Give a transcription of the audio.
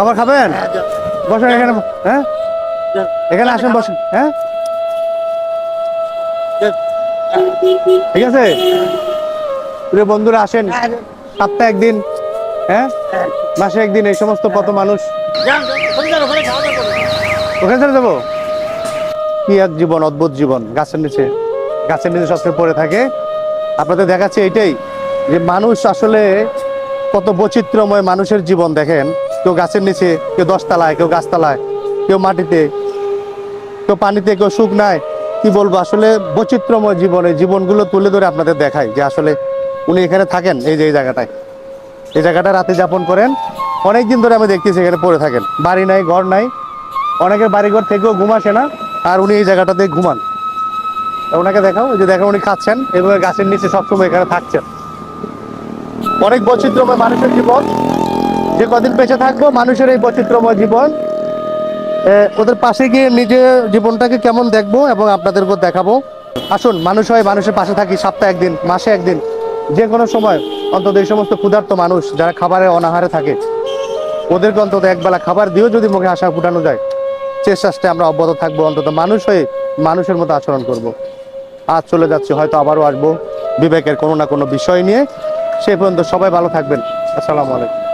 খাবার খাবেন? বসেন এখানে হ্যাঁ? এখানে আসেন বসেন হ্যাঁ? ঠিক আছে? প্রিয় বন্ধুরা আসেন। সপ্তাহে একদিন হ্যাঁ? মাসে একদিন এই সমস্ত কত মানুষ? ওখানে চলে যাব? কি এক জীবন অদ্ভুত জীবন গাছের নিচে। গাছের নিচে সবসময় পড়ে থাকে। আপনাদের দেখাচ্ছে এটাই যে মানুষ আসলে কত বৈচিত্র্যময় মানুষের জীবন দেখেন। কেউ গাছের নিচে, কেউ দশতলায়, কেউ গাছতলায়, কেউ মাটিতে, কেউ পানিতে, কেউ শুকনায় কি বলব, আসলে বৈচিত্র্যময় জীবনে জীবনগুলো তুলে ধরে আপনাদের দেখাই যে আসলে উনি এখানে থাকেন, এই যে এই জায়গাটায়। এই জায়গাটা রাতে যাপন করেন। অনেক দিন ধরে আমি দেখতেছি এখানে পড়ে থাকেন। বাড়ি নাই, ঘর নাই। অনেকের বাড়িঘর থেকেও ঘুম আসে না, আর উনি এই জায়গাটাতে ঘুমান। ওনাকে দেখাও যে দেখো উনি খাচ্ছেন এবং গাছের নিচে সবসময় এখানে থাকছেন। অনেক বৈচিত্র্যময় মানুষের জীবন। যে কদিন বেঁচে থাকব, মানুষের এই বৈচিত্র্যময় জীবন ওদের পাশে গিয়ে নিজে জীবনটাকে কেমন দেখব এবং আপনাদেরকেও দেখাবো। আসুন, মানুষ হয় মানুষের পাশে থাকি, সপ্তাহে একদিন, মাসে একদিন, যে কোনো সময়। অন্তত এই সমস্ত ক্ষুধার্ত মানুষ যারা খাবারে অনাহারে থাকে, ওদেরকে অন্তত একবেলা খাবার দিয়েও যদি মুখে আশা ফুটানো যায় চেষ্টাতে আমরা অব্যাহত থাকব, অন্তত মানুষ হয়ে মানুষের মতো আচরণ করব। আজ চলে যাচ্ছি, হয়তো আবারও আসব, বিবেকের কোনো না কোনো বিষয় নিয়ে। সে পর্যন্ত সবাই ভালো থাকবেন। আসসালামু আলাইকুম।